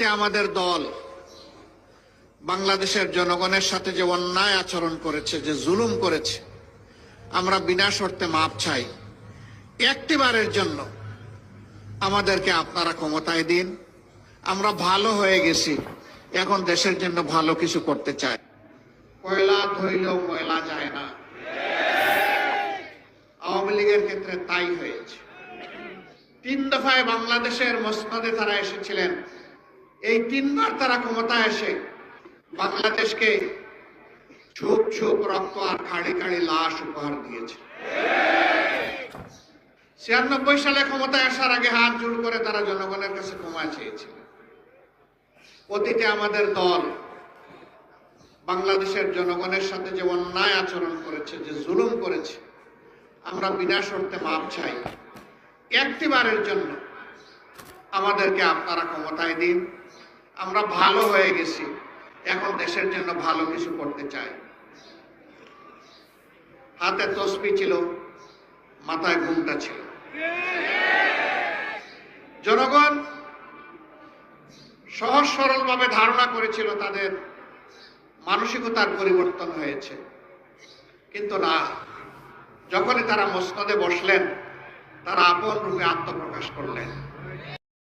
অতীতে আমাদের দল। বাংলাদেশের জনগণের সাথে যে অন্যায় আচরণ করেছে, যে জুলুম করেছে, আমরা বিনা শর্তে মাপ চাই। একটিবারের জন্য আমাদেরকে আপনারা ক্ষমতায় দিন। আমরা ভালো হয়ে গেছি। এখন দেশের জন্য ভালো কিছু করতে চাই। কয়লা ধরিলেও ময়লা যায় না। আওয়ামী লীগের ক্ষেত্রে তাই হয়েছে। তিন দফায় বাংলাদেশের মসনদে তারা এসেছিলেন। এই তিনবার তারা ক্ষমতায় এসে বাংলাদেশকে ঝুপ ঝুপ রক্ত আর খাড়ি খাড়ি লাশ উপহার দিয়েছে। ছিয়ানব্বই সালে ক্ষমতায় আসার আগে হাত জোর করে তারা জনগণের কাছে ক্ষমা চেয়েছিল। অতীতে আমাদের দল বাংলাদেশের জনগণের সাথে যে অন্যায় আচরণ করেছে, যে জুলুম করেছে, আমরা বিনা শর্তে মাপ চাই। একটিবারের জন্য আমাদেরকে আপনারা ক্ষমতায় দিন। আমরা ভালো হয়ে গেছি। এখন দেশের জন্য ভালো কিছু করতে চাই। হাতে তসবি ছিল, মাথায় ঘুমটা ছিল। জনগণ সহজ সরল ভাবে ধারণা করেছিল তাদের মানসিকতার পরিবর্তন হয়েছে। কিন্তু না, যখনই তারা মসনদে বসলেন, তারা আপন রূপে আত্মপ্রকাশ করলেন।